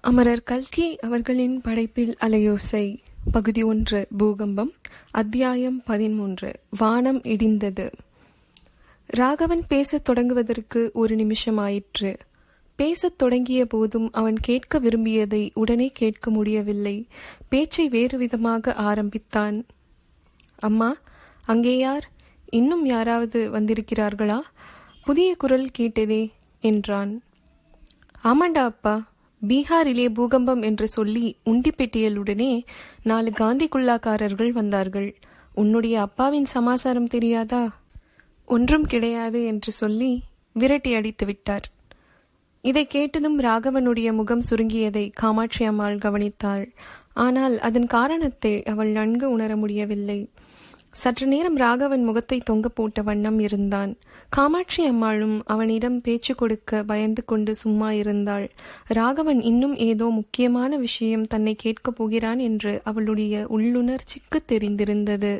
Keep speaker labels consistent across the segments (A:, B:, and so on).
A: அமரர் கல்கி அவர்களின் படைப்பில் அலையோசை பகுதி ஒன்று பூகம்பம் அத்தியாயம் பதிமூன்று வானம் இடிந்தது. ராகவன் பேசத் தொடங்குவதற்கு ஒரு நிமிஷம் ஆயிற்று பேசத் தொடங்கிய போதும் அவன் கேட்க விரும்பியதை உடனே கேட்க முடியவில்லை. பேச்சை வேறு விதமாக ஆரம்பித்தான். அம்மா அங்கே யார்? இன்னும் யாராவது வந்திருக்கிறார்களா? புதிய குரல் கேட்டதே என்றான். ஆமாண்டா அப்பா பீகாரிலே பூகம்பம் என்று சொல்லி உண்டிப்பெட்டியலுடனே நாலு காந்தி குல்லாக்காரர்கள் வந்தார்கள். உன்னுடைய அப்பாவின் சமாசாரம் தெரியாதா? ஒன்றும் கிடையாது என்று சொல்லி விரட்டி அடித்து விட்டார். இதை கேட்டதும் ராகவனுடைய முகம் சுருங்கியதை காமாட்சி அம்மாள் கவனித்தாள். ஆனால் அதன் காரணத்தை அவள் நன்கு உணர முடியவில்லை. சற்று நேரம் ராகவன் முகத்தை தொங்க போட்ட வண்ணம் இருந்தான். காமாட்சி அம்மாளும் அவனிடம் பேச்சு கொடுக்க பயந்து கொண்டு சும்மா இருந்தாள். ராகவன் இன்னும் ஏதோ முக்கியமான விஷயம் தன்னை கேட்கப் போகிறான் என்று அவளுடைய உள்ளுணர்ச்சிக்கு தெரிந்திருந்தது.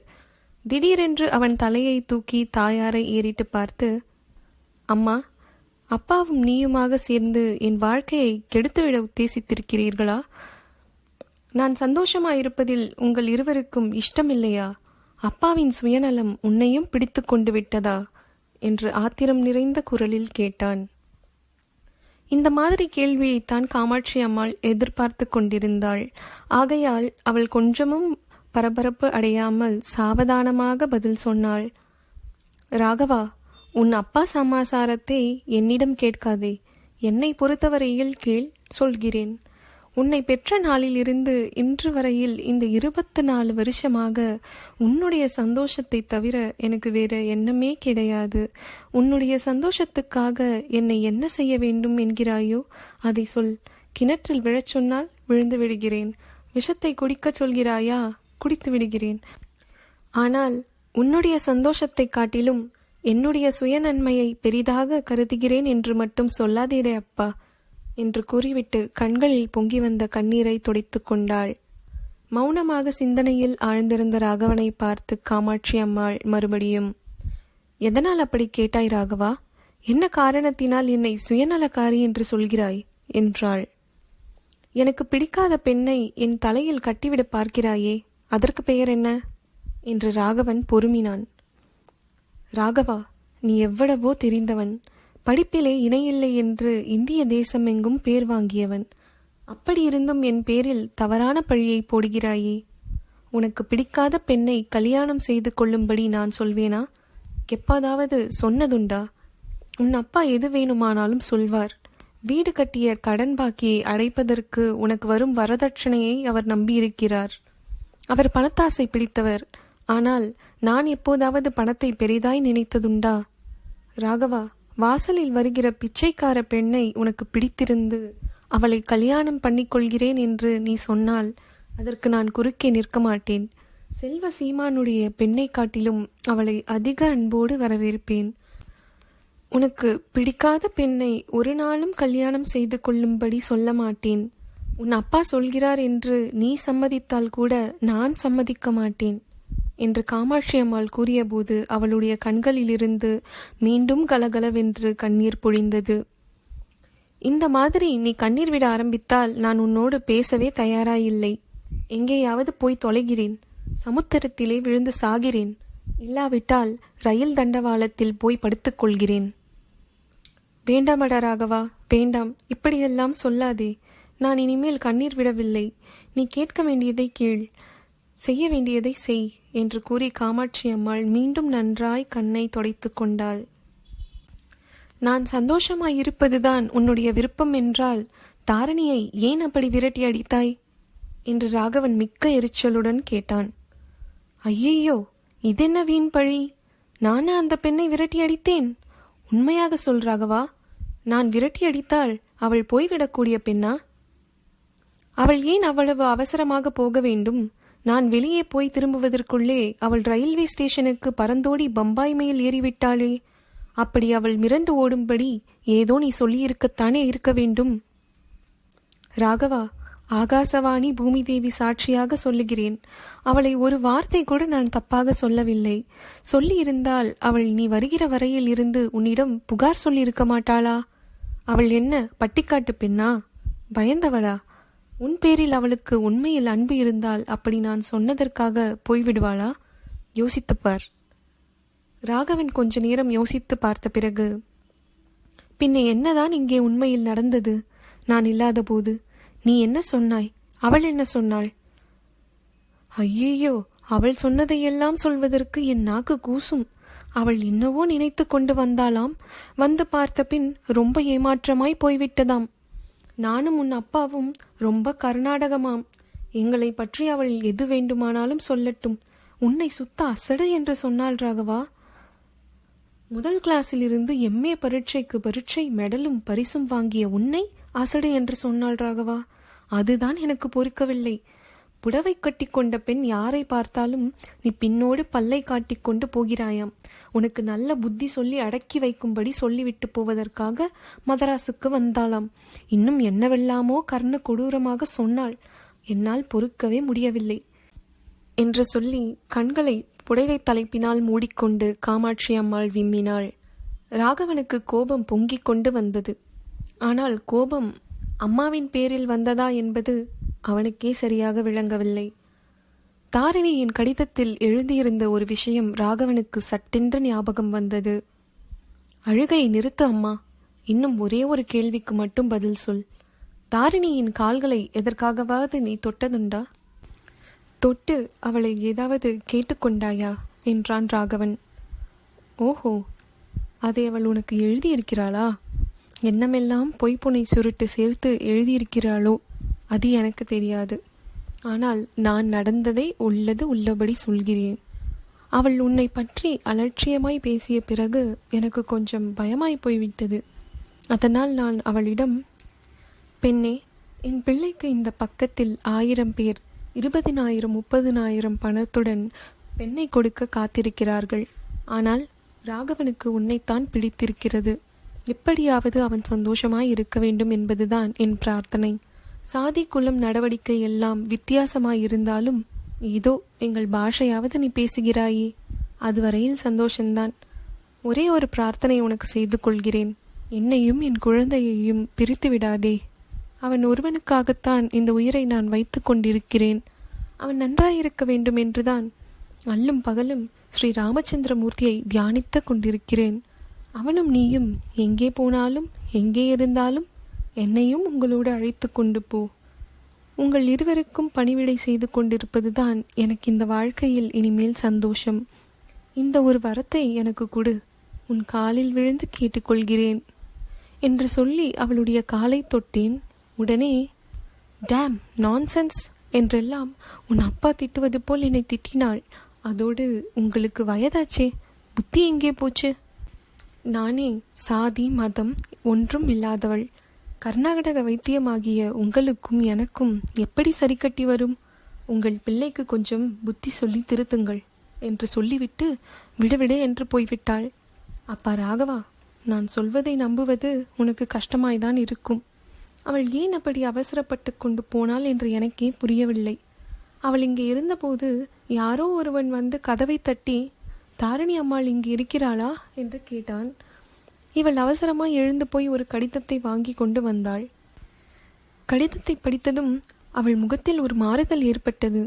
A: திடீரென்று அவன் தலையை தூக்கி தாயாரை ஏறிட்டு பார்த்து அம்மா அப்பாவும் நீயுமாக சேர்ந்து என் வாழ்க்கையை கெடுத்துவிட உத்தேசித்திருக்கிறீர்களா? நான் சந்தோஷமாயிருப்பதில் உங்கள் இருவருக்கும் இஷ்டமில்லையா? அப்பாவின் சுயநலம் உன்னையும் பிடித்து கொண்டு விட்டதா என்று ஆத்திரம் நிறைந்த குரலில் கேட்டான். இந்த மாதிரி கேள்வியைத்தான் காமாட்சி அம்மாள் எதிர்பார்த்து கொண்டிருந்தாள். ஆகையால் அவள் கொஞ்சமும் பரபரப்பு அடையாமல் சாவதானமாக பதில் சொன்னாள். ராகவா உன் அப்பா சமாசாரத்தை என்னிடம் கேட்காதே. என்னை பொறுத்தவரையில் கேள் சொல்கிறேன். உன்னை பெற்ற நாளிலிருந்து இன்று வரையில் இந்த இருபத்து நாலு வருஷமாக உன்னுடைய சந்தோஷத்தை தவிர எனக்கு வேற எண்ணமே கிடையாது. உன்னுடைய சந்தோஷத்துக்காக என்னை என்ன செய்ய வேண்டும் என்கிறாயோ அதை சொல். கிணற்றில் விழச் சொன்னால் விழுந்து விடுகிறேன். விஷத்தை குடிக்கச் சொல்கிறாயா? குடித்து விடுகிறேன். ஆனால் உன்னுடைய சந்தோஷத்தை காட்டிலும் என்னுடைய சுயநன்மையை பெரிதாக கருதுகிறேன் என்று மட்டும் சொல்லாதேடே அப்பா. என்று கூறிவிட்டு கண்களில் பொங்கி வந்த கண்ணீரை துடைத்து கொண்டாள். மௌனமாக சிந்தனையில் ஆழ்ந்திருந்த ராகவனை பார்த்து காமாட்சி அம்மாள் மறுபடியும் எதனால் அப்படி கேட்டாய் ராகவா? என்ன காரணத்தினால் என்னை சுயநலக்காரி என்று சொல்கிறாய்? என்றாள். எனக்கு பிடிக்காத பெண்ணை என் தலையில் கட்டிவிட பார்க்கிறாயே அதற்கு பெயர் என்ன? என்று ராகவன் பொறுமினான். ராகவா நீ எவ்வளவோ தெரிந்தவன். படிப்பிலே இணையில்லை என்று இந்திய தேசமெங்கும் பேர் வாங்கியவன். அப்படியிருந்தும் என் பேரில் தவறான பழியை போடுகிறாயே. உனக்கு பிடிக்காத பெண்ணை கல்யாணம் செய்து கொள்ளும்படி நான் சொல்வேனா? எப்போதாவது சொன்னதுண்டா? உன் அப்பா எது வேணுமானாலும் சொல்வார். வீடு கட்டிய கடன் பாக்கியை அடைப்பதற்கு உனக்கு வரும் வரதட்சணையை அவர் நம்பியிருக்கிறார். அவர் பணத்தாசை பிடித்தவர். ஆனால் நான் எப்போதாவது பணத்தை பெரிதாய் நினைத்ததுண்டா? ராகவா வாசலில் வருகிற பிச்சைக்கார பெண்ணை உனக்கு பிடித்திருந்து அவளை கல்யாணம் பண்ணிக்கொள்கிறேன் என்று நீ சொன்னால் அதற்கு நான் குறுக்கே நிற்க மாட்டேன். செல்வ சீமானுடைய பெண்ணை காட்டிலும் அவளை அதிக அன்போடு வரவேற்பேன். உனக்கு பிடிக்காத பெண்ணை ஒரு நாளும் கல்யாணம் செய்து கொள்ளும்படி சொல்ல மாட்டேன். உன் அப்பா சொல்கிறார் என்று நீ சம்மதித்தால் கூட நான் சம்மதிக்க மாட்டேன். என்று காமாட்சி அம்மாள் கூறியபோது அவளுடைய கண்களிலிருந்து மீண்டும் கலகலவென்று கண்ணீர் பொழிந்தது. இந்த மாதிரி நீ கண்ணீர் விட ஆரம்பித்தால் நான் உன்னோடு பேசவே தயாராயில்லை. எங்கேயாவது போய் தொலைகிறேன். சமுத்திரத்திலே விழுந்து சாகிறேன். இல்லாவிட்டால் ரயில் தண்டவாளத்தில் போய் படுத்துக்கொள்கிறேன் வேண்டாமடா ராகவா வேண்டாம். இப்படியெல்லாம் சொல்லாதே. நான் இனிமேல் கண்ணீர் விடவில்லை. நீ கேட்க வேண்டியதை கேள். செய்ய வேண்டியதை செய் என்று கூறி காமாட்சி அம்மாள் மீண்டும் நன்றாய் கண்ணை தொடைத்து கொண்டாள். நான் சந்தோஷமாயிருப்பதுதான் உன்னுடைய விருப்பம் என்றால் தாரணியை ஏன் அப்படி விரட்டி அடித்தாய்? என்று ராகவன் மிக்க எரிச்சலுடன் கேட்டான். ஐயையோ இதென்ன வீண் பழி? நானா அந்த பெண்ணை விரட்டி அடித்தேன்? உண்மையாக சொல் ராகவா நான் விரட்டி அடித்தால் அவள் போய்விடக்கூடிய பெண்ணா? அவள் ஏன் அவ்வளவு அவசரமாக போக வேண்டும்? நான் வெளியே போய் திரும்புவதற்குள்ளே அவள் ரயில்வே ஸ்டேஷனுக்கு பறந்தோடி பம்பாய் மேல் ஏறிவிட்டாளே. அப்படி அவள் மிரண்டு ஓடும்படி ஏதோ நீ சொல்லியிருக்கத்தானே இருக்க வேண்டும். ராகவா ஆகாசவாணி பூமி தேவி சாட்சியாக சொல்லுகிறேன். அவளை ஒரு வார்த்தை கூட நான் தப்பாக சொல்லவில்லை. சொல்லியிருந்தால் அவள் நீ வருகிற வரையில் இருந்து உன்னிடம் புகார் சொல்லியிருக்க மாட்டாளா? அவள் என்ன பட்டிக்காட்டு பெண்ணா? பயந்தவளா? உன் பேரில் அவளுக்கு உண்மையில் அன்பு இருந்தால் அப்படி நான் சொன்னதற்காக போய்விடுவாளா? யோசித்துப்பார். ராகவன் கொஞ்ச நேரம் யோசித்து பார்த்த பிறகு பின்ன என்னதான் இங்கே உண்மையில் நடந்தது? நான் இல்லாத போது நீ என்ன சொன்னாய்? அவள் என்ன சொன்னாள்? ஐயையோ அவள் சொன்னதையெல்லாம் சொல்வதற்கு என் நாக்கு கூசும். அவள் என்னவோ நினைத்து கொண்டு வந்தாளாம். வந்து பார்த்த பின் ரொம்ப ஏமாற்றமாய் போய்விட்டதாம். நானும் உன் அப்பாவும் ரொம்ப கர்நாடகமாம். எங்களை பற்றி அவள் எது வேண்டுமானாலும் சொல்லட்டும். உன்னை சுத்த அசடு என்று சொன்னாள் ராகவா. முதல் கிளாஸில் இருந்து எம்ஏ பரீட்சைக்கு பரீட்சை மெடலும் பரிசும் வாங்கிய உன்னை அசடு என்று சொன்னாள் ராகவா. அதுதான் எனக்கு பொறுக்கவில்லை. புடவை கட்டிக்கொண்ட பெண் யாரை பார்த்தாலும் நீ பின்னோடு பல்லை காட்டிக்கொண்டு போகிறாயாம். உனக்கு நல்ல புத்தி சொல்லி அடக்கி வைக்கும்படி சொல்லிவிட்டு போவதற்காக மதராசுக்கு வந்தாளாம். இன்னும் என்னவெல்லாமோ கர்ண கொடூரமாக சொன்னாள். என்னால் பொறுக்கவே முடியவில்லை என்று சொல்லி கண்களை புடைவை தலைப்பினால் மூடிக்கொண்டு காமாட்சி அம்மாள் விம்மினாள். ராகவனுக்கு கோபம் பொங்கிக் கொண்டு வந்தது. ஆனால் கோபம் அம்மாவின் பேரில் வந்ததா என்பது அவனுக்கே சரியாக விளங்கவில்லை. தாரிணியின் கடிதத்தில் எழுதியிருந்த ஒரு விஷயம் ராகவனுக்கு சட்டென்று ஞாபகம் வந்தது. அழுகை நிறுத்து அம்மா இன்னும் ஒரே ஒரு கேள்விக்கு மட்டும் பதில் சொல். தாரிணியின் கால்களை எதற்காகவாவது நீ தொட்டதுண்டா? தொட்டு அவளை ஏதாவது கேட்டுக்கொண்டாயா? என்றான் ராகவன். ஓஹோ அதை அவள் உனக்கு எழுதியிருக்கிறாளா? என்னமெல்லாம் பொய்ப்புனை சுருட்டு சேர்த்து எழுதியிருக்கிறாளோ? அது எனக்கு தெரியாது. ஆனால் நான் நடந்ததை உள்ளது உள்ளபடி சொல்கிறேன். அவள் உன்னை பற்றி அலட்சியமாய் பேசிய பிறகு எனக்கு கொஞ்சம் பயமாய் போய்விட்டது. அதனால் நான் அவளிடம் பெண்ணே என் பிள்ளைக்கு இந்த பக்கத்தில் ஆயிரம் பேர் இருபதினாயிரம் முப்பதினாயிரம் பணத்துடன் பெண்ணை கொடுக்க காத்திருக்கிறார்கள். ஆனால் ராகவனுக்கு உன்னைத்தான் பிடித்திருக்கிறது. எப்படியாவது அவன் சந்தோஷமாய் இருக்க வேண்டும் என்பதுதான் என் பிரார்த்தனை. சாதி குலம் நடவடிக்கை எல்லாம் வித்தியாசமாயிருந்தாலும் இதோ ஏதோ எங்கள் பாஷையாவது நீ பேசுகிறாயே. அதுவரையில் சந்தோஷந்தான். ஒரே ஒரு பிரார்த்தனை உனக்கு செய்து கொள்கிறேன் என்னையும் என் குழந்தையையும் பிரித்து விடாதே அவன் ஒருவனுக்காகத்தான் இந்த உயிரை நான் வைத்து கொண்டிருக்கிறேன். அவன் நன்றாயிருக்க வேண்டும் என்றுதான் அல்லும் பகலும் ஸ்ரீ ராமச்சந்திரமூர்த்தியை தியானித்து கொண்டிருக்கிறேன். அவனும் நீயும் எங்கே போனாலும் எங்கே இருந்தாலும் என்னையும் உங்களோடு அழைத்து கொண்டு போ. உங்கள் இருவருக்கும் பணிவிடை செய்து கொண்டிருப்பதுதான் எனக்கு இந்த வாழ்க்கையில் இனிமேல் சந்தோஷம். இந்த ஒரு வரத்தை எனக்கு கொடு. உன் காலில் விழுந்து கேட்டுக்கொள்கிறேன். என்று சொல்லி அவளுடைய காலை தொட்டேன். உடனே டேம் நான்சென்ஸ் என்றெல்லாம் உன் அப்பா திட்டுவது போல் என்னை திட்டினாள். அதோடு உங்களுக்கு வயதாச்சே. புத்தி எங்கே போச்சு? நானே சாதி மதம் ஒன்றும் இல்லாதவள். கர்நாடக வைத்தியமாகிய உங்களுக்கும் எனக்கும் எப்படி சரிக்கட்டி வரும்? உங்கள் பிள்ளைக்கு கொஞ்சம் புத்தி சொல்லி திருத்துங்கள் என்று சொல்லிவிட்டு விடுவிடு என்று போய்விட்டாள். அப்பா ராகவா நான் சொல்வதை நம்புவது உனக்கு கஷ்டமாய்தான் இருக்கும். அவள் ஏன் அப்படி அவசரப்பட்டு கொண்டு போனாள் என்று எனக்கே புரியவில்லை. அவள் இங்கே இருந்தபோது யாரோ ஒருவன் வந்து கதவை தட்டி தாரிணி அம்மாள் இங்கு இருக்கிறாளா? என்று கேட்டான். இவள் அவசரமாய் எழுந்து போய் ஒரு கடிதத்தை வாங்கி கொண்டு வந்தாள். கடிதத்தை படித்ததும் அவள் முகத்தில் ஒரு மாறுதல் ஏற்பட்டது.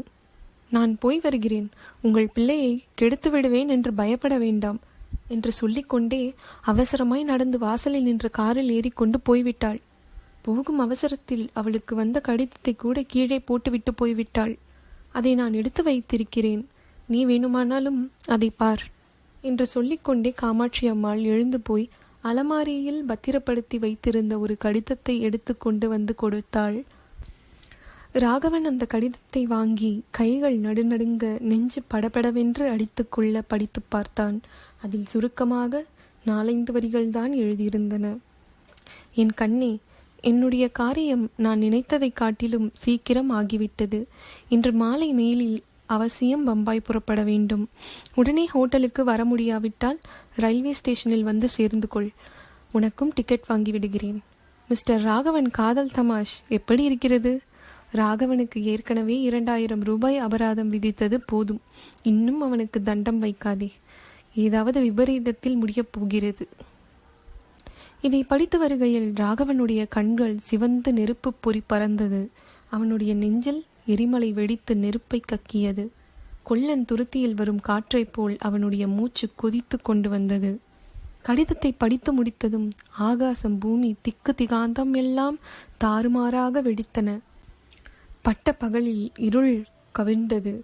A: நான் போய் வருகிறேன். உங்கள் பிள்ளையை கெடுத்து விடுவேன் என்று பயப்பட வேண்டாம் என்று சொல்லிக்கொண்டே அவசரமாய் நடந்து வாசலில் நின்ற காரில் ஏறிக்கொண்டு போய்விட்டாள். போகும் அவசரத்தில் அவளுக்கு வந்த கடிதத்தை கூட கீழே போட்டுவிட்டு போய்விட்டாள். அதை நான் எடுத்து வைத்திருக்கிறேன். நீ வேணுமானாலும் அதை பார் என்று சொல்லிக்கொண்டே காமாட்சி அம்மாள் எழுந்து போய் அலமாரியில் பத்திரப்படுத்தி வைத்திருந்த ஒரு கடிதத்தை எடுத்து கொண்டு வந்து கொடுத்தாள். ராகவன் அந்த கடிதத்தை வாங்கி கைகள் நடுநடுங்க நெஞ்சு படபடவென்று அடித்துக்கொள்ள படித்து பார்த்தான். அதில் சுருக்கமாக நாலைந்து வரிகள்தான் எழுதியிருந்தன. என் கண்ணே என்னுடைய காரியம் நான் நினைத்ததை காட்டிலும் சீக்கிரம் ஆகிவிட்டது. இன்று மாலை மேலில் அவசியம் பம்பாய் புறப்பட வேண்டும். உடனே ஹோட்டலுக்கு வர முடியாவிட்டால் ரயில்வே ஸ்டேஷனில் வந்து சேர்ந்து கொள். உனக்கும் டிக்கெட் வாங்கி விடுகிறேன். மிஸ்டர் ராகவன் காதல் தமாஷ் எப்படி இருக்கிறது? ராகவனுக்கு ஏற்கனவே இரண்டாயிரம் ரூபாய் அபராதம் விதித்தது போதும். இன்னும் அவனுக்கு தண்டம் வைக்காதே. ஏதாவது விபரீதத்தில் முடியப் போகிறது. இதை படித்து வருகையில் ராகவனுடைய கண்கள் சிவந்து நெருப்பு பொறி பறந்தது. அவனுடைய நெஞ்சில் எரிமலை வெடித்து நெருப்பை கக்கியது. கொல்லன் துருத்தியில் வரும் காற்றைப் போல் அவனுடைய மூச்சு கொதித்து கொண்டு வந்தது. கடிதத்தை படித்து முடித்ததும் ஆகாசம் பூமி திக்கு திகாந்தம் எல்லாம் தாறுமாறாக வெடித்தன. பட்ட பகலில் இருள் கவிழ்ந்தது.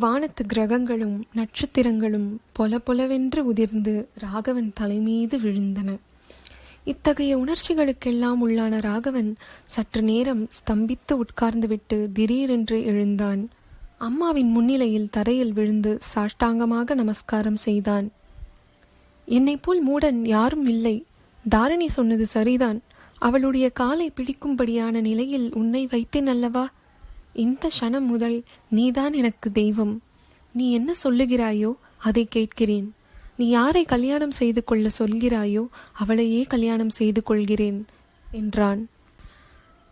A: வானத்து கிரகங்களும் நட்சத்திரங்களும் பொல பொலவென்று உதிர்ந்து ராகவன் தலைமீது விழுந்தன. இத்தகைய உணர்ச்சிகளுக்கெல்லாம் உள்ளான ராகவன் சற்று நேரம் ஸ்தம்பித்து உட்கார்ந்துவிட்டு திடீரென்று எழுந்தான். அம்மாவின் முன்னிலையில் தரையில் விழுந்து சாஷ்டாங்கமாக நமஸ்காரம் செய்தான். என்னைப் போல் மூடன் யாரும் இல்லை. தாரிணி சொன்னது சரிதான். அவளுடைய காலை பிடிக்கும்படியான நிலையில் உன்னை வைத்தேன் அல்லவா? இந்த க்ஷணம் முதல் நீதான் எனக்கு தெய்வம். நீ என்ன சொல்லுகிறாயோ அதை கேட்கிறேன். நீ யாரை கல்யாணம் செய்து கொள்ள சொல்கிறாயோ அவளையே கல்யாணம் செய்து கொள்கிறேன் என்றான்.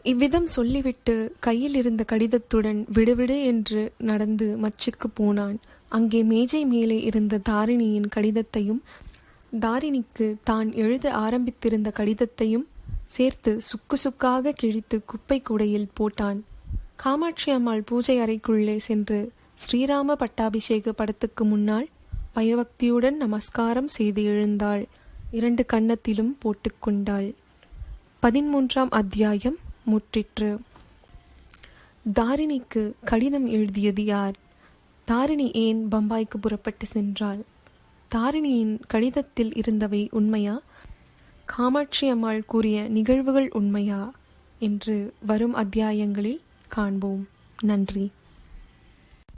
A: இவ்விதம் சொல்லிவிட்டு கையில் இருந்த கடிதத்துடன் விடுவிடு என்று நடந்து மச்சுக்கு போனான். அங்கே மேஜை மேலே இருந்த தாரிணியின் கடிதத்தையும் தாரிணிக்கு தான் எழுத ஆரம்பித்திருந்த கடிதத்தையும் சேர்த்து சுக்கு சுக்காக கிழித்து குப்பை கூடையில் போட்டான். காமாட்சி அம்மாள் பூஜை அறைக்குள்ளே சென்று ஸ்ரீராம பட்டாபிஷேக படத்துக்கு முன்னால் பயபக்தியுடன் நமஸ்காரம் செய்து எழுந்தாள். இரண்டு கன்னத்திலும் போட்டுக்கொண்டாள் பதிமூன்றாம் அத்தியாயம் முற்றிற்று. தாரிணிக்கு கடிதம் எழுதியது யார்? தாரிணி ஏன் பம்பாய்க்கு புறப்பட்டு சென்றாள்? தாரிணியின் கடிதத்தில் இருந்தவை உண்மையா? காமாட்சி அம்மாள் கூறிய நிகழ்வுகள் உண்மையா? என்று வரும் அத்தியாயங்களில் காண்போம். நன்றி.